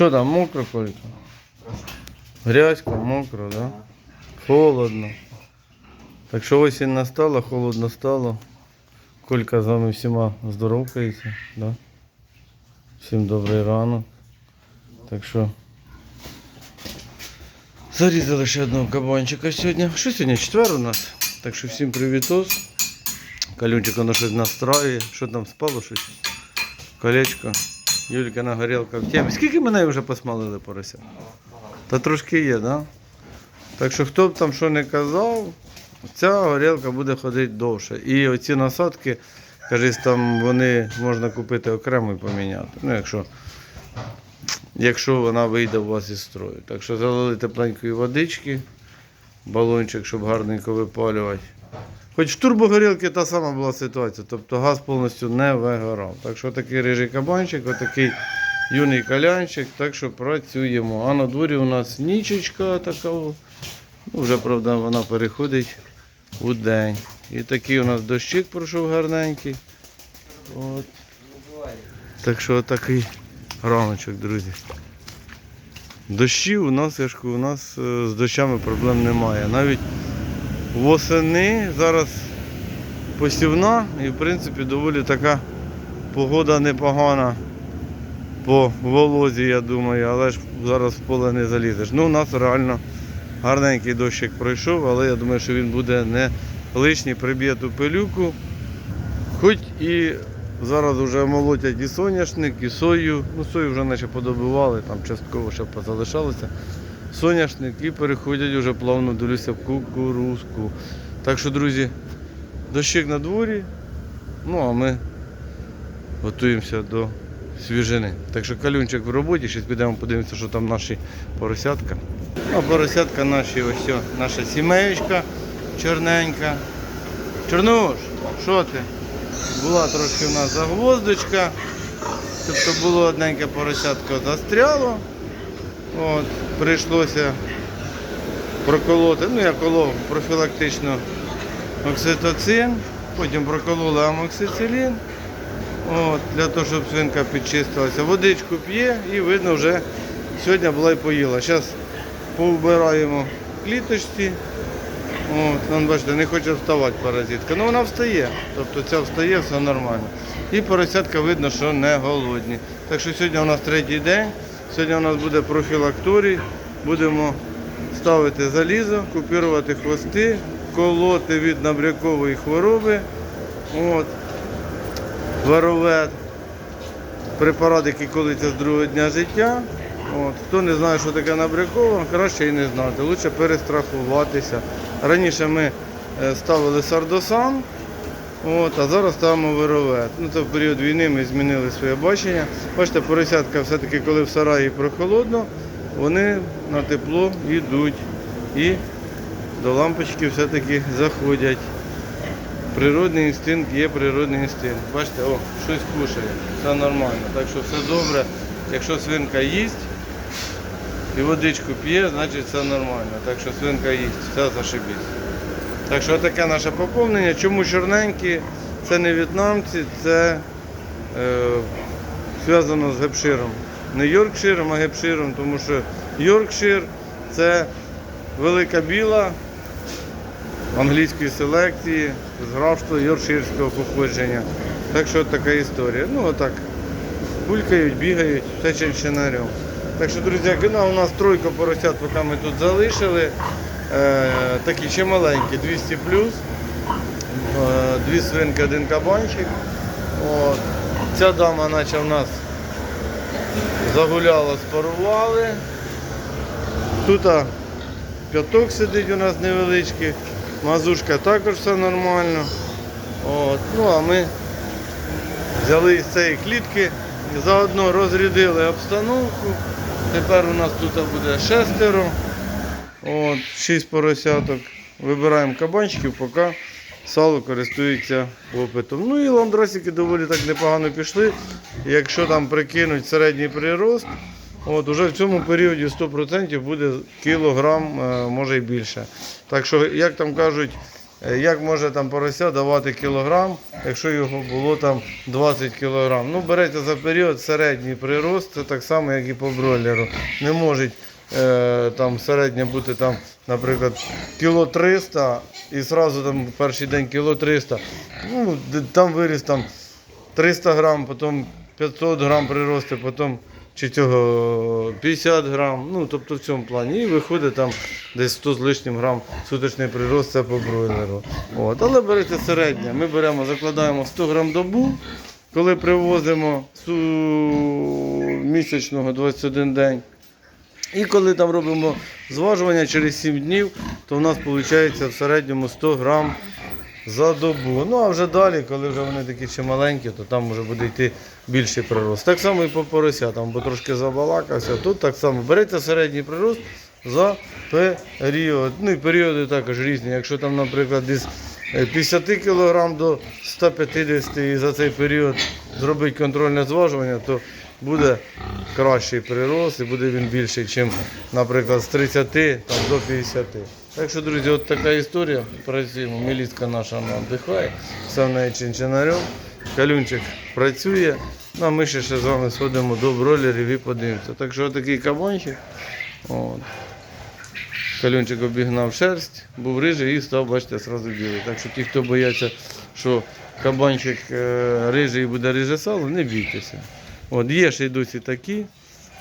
Що там, мокро, Колька? Грязько, мокро, да? Холодно. Так що осінь настала, холодно стало. Колька з вами всіма здоровкається, да? Всім добрий ранок. Так що. Зарізали ще одного кабанчика сьогодні. Що сьогодні? Четвер у нас. Так що всім привітос. Калюнчик воно щось настраює. Що там спало щось? Колечко. Юлька на горілка в темі. Скільки мене вже посмалили порося? Та трошки є, да? Так що хто б там що не казав, ця горілка буде ходити довше. І оці насадки, кажись, там вони можна купити окремо і поміняти. Ну, якщо, якщо вона вийде у вас із строю. Так що залили тепленької водички, балончик, щоб гарненько випалювати. Хоч в турбогорілки та сама була ситуація, тобто газ повністю не вигорав. Так що такий рижий кабанчик, отакий юний калянчик, так що працюємо. А на дворі у нас нічечка така. Ну, вже, правда, вона переходить у день. І такий у нас дощик пройшов гарненький. От. Так що такий раночок, друзі. Дощів у нас, я ж у нас е, з дощами проблем немає. Навіть восени зараз посівна і в принципі доволі така погода непогана по волозі, я думаю, але ж зараз в поле не залізеш. Ну, у нас реально гарненький дощик пройшов, але я думаю, що він буде не лишній, приб'є ту пилюку. Хоч і зараз вже молотять і соняшник, і сою. Ну, сою вже наче подобивали, там частково ще позалишалося. Соняшник і переходять вже плавно дивлюся в кукурузку. Так що, друзі, дощик на дворі. Ну а ми готуємося до свіжини. Так що калюнчик в роботі, ще підемо подивимося, що там наші поросятка. А поросятка наші, ось наша сімеєчка чорненька. Чорнуш, що ти? Була трошки в нас загвоздочка. Тобто було одненьке поросятко застряло. От, прийшлося проколоти, ну я колов профілактично окситоцин, потім прокололи амоксицилін, от, для того, щоб свинка підчистилася. Водичку п'є і видно вже сьогодні була і поїла. Зараз повбираємо кліточці. От, вон, бачите, не хоче вставати паразитка. Ну вона встає, тобто ця встає, все нормально. І поросятка видно, що не голодні. Так що сьогодні у нас третій день. Сьогодні у нас буде профілакторій. Будемо ставити залізо, купірувати хвости, колоти від набрякової хвороби. От. Варовет. Препарат, який колиться з другого дня життя. От. Хто не знає, що таке набрякова, краще і не знати. Лучше перестрахуватися. Раніше ми е, ставили сардосан, От, а зараз ставимо вировет. Ну, це в період війни ми змінили своє бачення. Бачите, поросятка все-таки, коли в сараї прохолодно, вони на тепло йдуть і до лампочки все-таки заходять. Природний інстинкт є природний інстинкт. Бачите, о, щось кушає, все нормально. Так що все добре. Якщо свинка їсть і водичку п'є, значить все нормально. Так що свинка їсть, все зашибісь. Так що таке наше поповнення. Чому чорненькі? Це не в'єтнамці, це е, зв'язано з гепширом. Не Йоркширом, а гепширом, тому що Йоркшир це велика біла англійської селекції з графства Йоркширського походження. Так що така історія. Ну отак. Булькають, бігають, все чинчинарем. Так що, друзі, кіно у нас тройка поросят, поки ми тут залишили. Е, такі ще маленькі, 200 плюс. Е, дві свинки, один кабанчик. От. Ця дама наче в нас загуляла, спарували. Тут п'яток сидить у нас невеличкий, мазушка також все нормально. От. Ну а ми взяли із цієї клітки і заодно розрядили обстановку. Тепер у нас тут буде шестеро. От, шість поросяток. Вибираємо кабанчиків, поки сало користується попитом. Ну і ландросики доволі так непогано пішли. Якщо там прикинуть середній прирост, от уже в цьому періоді 100% буде кілограм, е, може і більше. Так що, як там кажуть, як може там порося давати кілограм, якщо його було там 20 кілограм. Ну, береться за період середній прирост, це так само, як і по бройлеру. Не можуть е, там середнє бути там, наприклад, кіло 300 і зразу там перший день кіло 300. Ну, там виріс там 300 грам, потім 500 грам приросте, потім чи цього 50 грам, ну тобто в цьому плані. І виходить там десь 100 з лишнім грам суточний прирост це по бройлеру. От. Але берете середнє. Ми беремо, закладаємо 100 грам добу, коли привозимо су... місячного 21 день. І коли там робимо зважування через 7 днів, то в нас виходить в середньому 100 грам за добу. Ну а вже далі, коли вже вони такі ще маленькі, то там вже буде йти більший прирост. Так само і по поросятам, бо трошки забалакався. Тут так само береться середній прирост за період. Ну і періоди також різні. Якщо там, наприклад, е, 50 кг до 150 і за цей період зробити контрольне зважування, то буде кращий прирост і буде він більший, ніж, наприклад, з 30 там, до 50. Так що, друзі, от така історія. Працюємо. Мілітка наша віддихає, все в неї чинчинарем. Калюнчик працює. Ну, а ми ще, ще з вами сходимо до бройлерів і подивимося. Так що такий кабанчик. От. Калюнчик обігнав шерсть, був рижий і став, бачите, одразу білий. Так що ті, хто бояться, що кабанчик е, рижий і буде риже сало, не бійтеся. От, є ще й досі такі.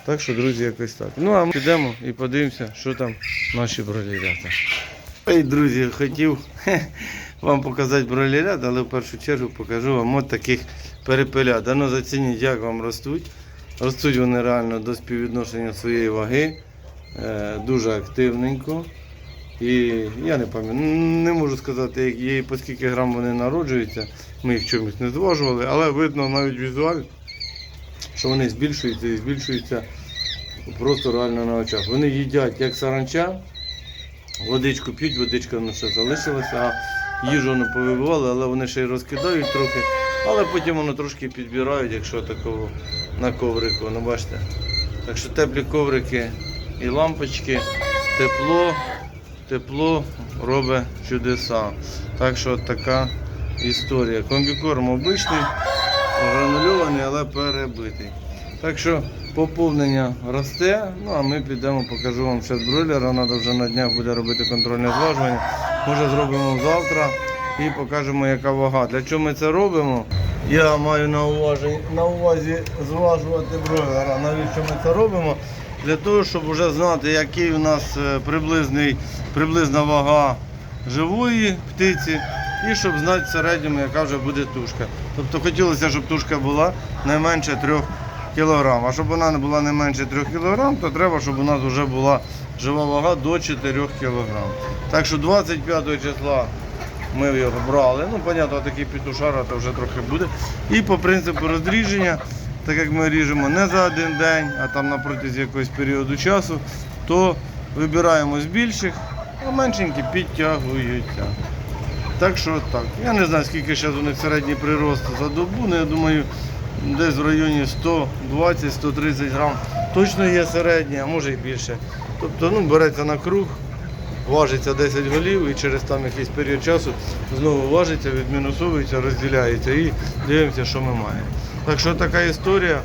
Так що, друзі, якось так. Ну а ми підемо і подивимося, що там наші бролерята. Ей, друзі, хотів вам показати бролерят, але в першу чергу покажу вам от таких перепелят. А ну зацініть, як вам ростуть. Ростуть вони реально до співвідношення своєї ваги. Е, дуже активненько. І я не пам'ятаю, не можу сказати, як є, по скільки грам вони народжуються. Ми їх чомусь не зважували, але видно навіть візуально, що вони збільшуються і збільшуються просто реально на очах. Вони їдять як саранча, водичку п'ють, водичка нас ще залишилася, а їжу вони повибивали, але вони ще й розкидають трохи. Але потім воно трошки підбирають, якщо такого на коврику. Ну бачите. Так що теплі коврики і лампочки, тепло, тепло робить чудеса. Так що така історія. Комбікорм обичний, гранульований, але перебитий. Так що поповнення росте, ну а ми підемо, покажу вам ще бройлера. Треба вже на днях буде робити контрольне зважування. Може зробимо завтра і покажемо, яка вага. Для чого ми це робимо? Я маю на увазі, на увазі зважувати бройлера. Навіщо ми це робимо? Для того, щоб вже знати, який у нас е, приблизний, приблизна вага живої птиці, і щоб знати в середньому, яка вже буде тушка. Тобто хотілося, щоб тушка була не менше 3 кг. А щоб вона не була не менше 3 кг, то треба, щоб у нас вже була жива вага до 4 кг. Так що 25 числа ми його брали. Ну, понятно, такий петушара то вже трохи буде. І по принципу розріження, так як ми ріжемо не за один день, а там на протязі якогось періоду часу, то вибираємо з більших, а меншенькі підтягуються. Так що так. Я не знаю, скільки зараз у них середній прирост за добу, але я думаю, десь в районі 120-130 грам точно є середній, а може і більше. Тобто ну, береться на круг, важиться 10 голів і через там якийсь період часу знову важиться, відмінусовується, розділяється і дивимося, що ми маємо. Так що така історія,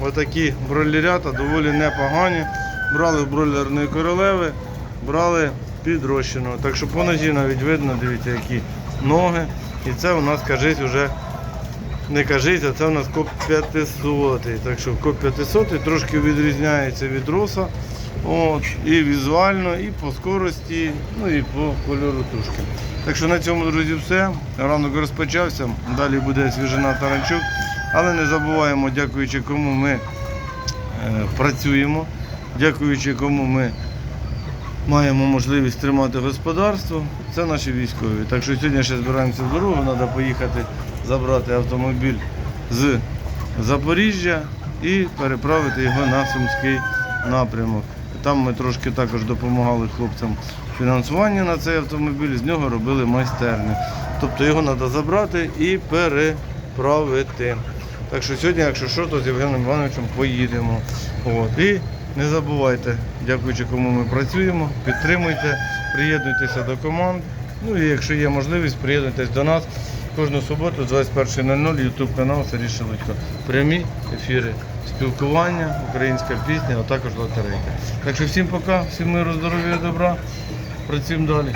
отакі бройлерята доволі непогані. Брали бройлерної королеви, брали підрощеного. Так що по нозі навіть видно, дивіться, які ноги. І це у нас, кажись, вже не кажись, а це у нас коп 500. Так що коп 500 трошки відрізняється від роса. От, і візуально, і по скорості, ну і по кольору тушки. Так що на цьому, друзі, все. Ранок розпочався. Далі буде свіжина таранчук. Але не забуваємо, дякуючи кому ми е, працюємо, дякуючи кому ми маємо можливість тримати господарство. Це наші військові. Так що сьогодні ще збираємося в дорогу, треба поїхати забрати автомобіль з Запоріжжя і переправити його на Сумський напрямок. Там ми трошки також допомагали хлопцям фінансування на цей автомобіль, з нього робили майстерню. Тобто його треба забрати і переправити. Так що сьогодні, якщо що, то з Євгеном Івановичем поїдемо. От. І не забувайте, дякуючи кому ми працюємо, підтримуйте, приєднуйтеся до команд. Ну і якщо є можливість, приєднуйтесь до нас кожну суботу 21.00 YouTube канал Сергій Шелудько. Прямі ефіри, спілкування, українська пісня, а також лотерейка. Так що всім пока, всім миру, здоров'я добра. Працюємо далі.